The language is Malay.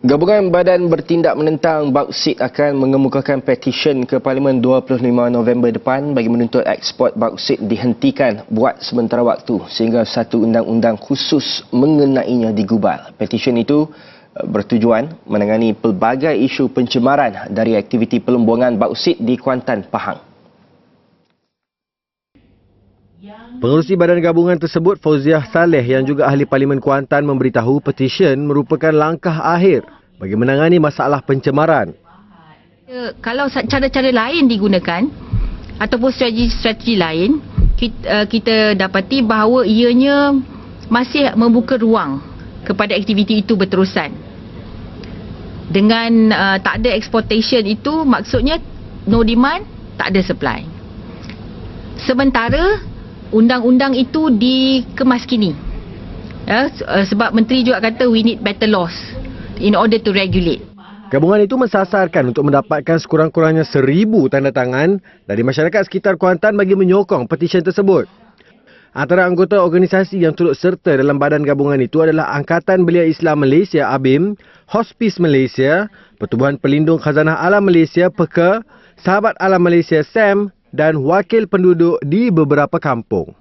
Gabungan Badan Bertindak Menentang Bauksit akan mengemukakan petisyen ke Parlimen 25 November depan bagi menuntut ekspor bauksit dihentikan buat sementara waktu sehingga satu undang-undang khusus mengenainya digubal. Petisyen itu eh, bertujuan menangani pelbagai isu pencemaran dari aktiviti pelumbuangan bauksit di Kuantan, Pahang. Pengerusi badan gabungan tersebut Fauziah Saleh yang juga ahli Parlimen Kuantan memberitahu petisyen merupakan langkah akhir bagi menangani masalah pencemaran. Ya, Kalau cara-cara lain digunakan ataupun strategi-strategi lain, kita, uh, kita dapati bahawa ianya masih membuka ruang kepada aktiviti itu berterusan. Dengan uh, tak ada exploitation itu maksudnya no demand, tak ada supply. Sementara undang-undang itu dikemaskini. Ya, uh, sebab menteri juga kata we need better laws in order to regulate. Gabungan itu mensasarkan untuk mendapatkan sekurang-kurangnya seribu tanda tangan dari masyarakat sekitar Kuantan bagi menyokong petisyen tersebut. Antara anggota organisasi yang turut serta dalam badan gabungan itu adalah Angkatan Belia Islam Malaysia ABIM, Hospice Malaysia, Pertubuhan Pelindung Khazanah Alam Malaysia PEKA, Sahabat Alam Malaysia SAM dan wakil penduduk di beberapa kampung.